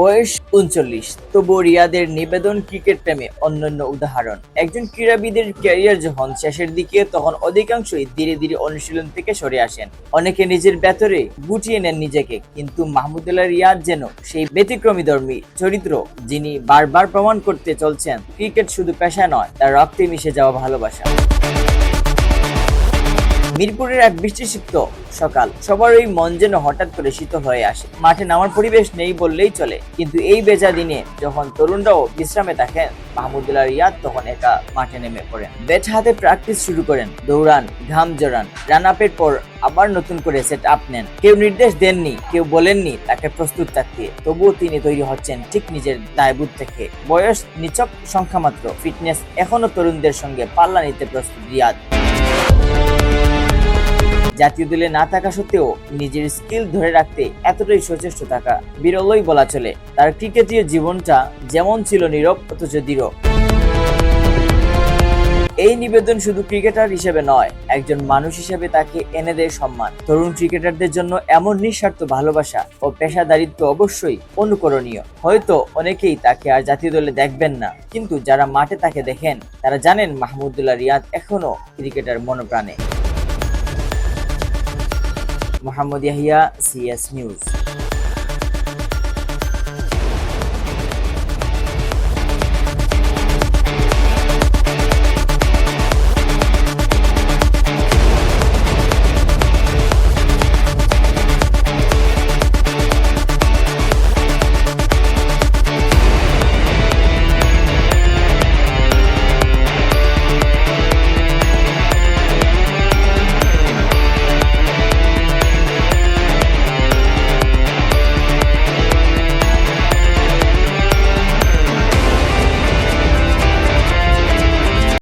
বয়স উনচল্লিশ। তবু রিয়াদের নিবেদন ক্রিকেট প্রেমে অন্যান্য উদাহরণ। একজন ক্রীড়াবিদের ক্যারিয়ার যখন শেষের দিকে, তখন অধিকাংশই ধীরে ধীরে অনুশীলন থেকে সরে আসেন। অনেকে নিজের ভেতরে গুটিয়ে নেন নিজেকে, কিন্তু মাহমুদুল্লাহ রিয়াদ যেন সেই ব্যতিক্রমী ধর্মী চরিত্র যিনি বারবার প্রমাণ করতে চলছেন, ক্রিকেট শুধু পেশা নয়, তার রক্তে মিশে যাওয়া ভালোবাসা। মিরপুরের এক বৃষ্টিসিক্ত সকাল। সবারই মন যেন হঠাৎ করে শীতল হয়ে আসে। মাঠে নামার পরিবেশ নেই বললেই চলে। কিন্তু এই বেচা দিনে যখন তরুণরাও বিশ্রামে থাকেন মাহমুদুল্লাহ রিয়াদ তখন একা মাঠে নেমে পড়েন। ব্যাট হাতে প্র্যাকটিস শুরু করেন, দৌড়ান, ঘাম জড়ান। রান আপের পর আবার নতুন করে সেট আপ নেন। কেউ নির্দেশ দেননি, কেউ বলেননি তাকে প্রস্তুত থাকতে। তবুও তিনি তৈরি হচ্ছেন ঠিক নিজের দায়বোধ থেকে। বয়স নিচক সংখ্যা মাত্র। ফিটনেস এখনও তরুণদের সঙ্গে পাল্লা নিতে প্রস্তুত রিয়াদ। জাতীয় দলে না থাকা সত্ত্বেও নিজের স্কিল ধরে রাখতে এতটাই সচেষ্ট থাকা বিরলই বলা চলে। তার ক্রিকেটীয় জীবনটা যেমন ছিল নীরব, অথচ দৃঢ়। এই নিবেদন শুধু ক্রিকেটার হিসেবে নয়, একজন মানুষ হিসেবে তাকে এনে দেয় সম্মান। তরুণ ক্রিকেটারদের জন্য এমন নিঃস্বার্থ ভালোবাসা ও পেশাদারিত্ব অবশ্যই অনুকরণীয়। হয়তো অনেকেই তাকে আর জাতীয় দলে দেখবেন না, কিন্তু যারা মাঠে তাকে দেখেন, তারা জানেন মাহমুদুল্লাহ রিয়াদ এখনও cricketer মনোপ্রাণে। Mohammad Yahya CS news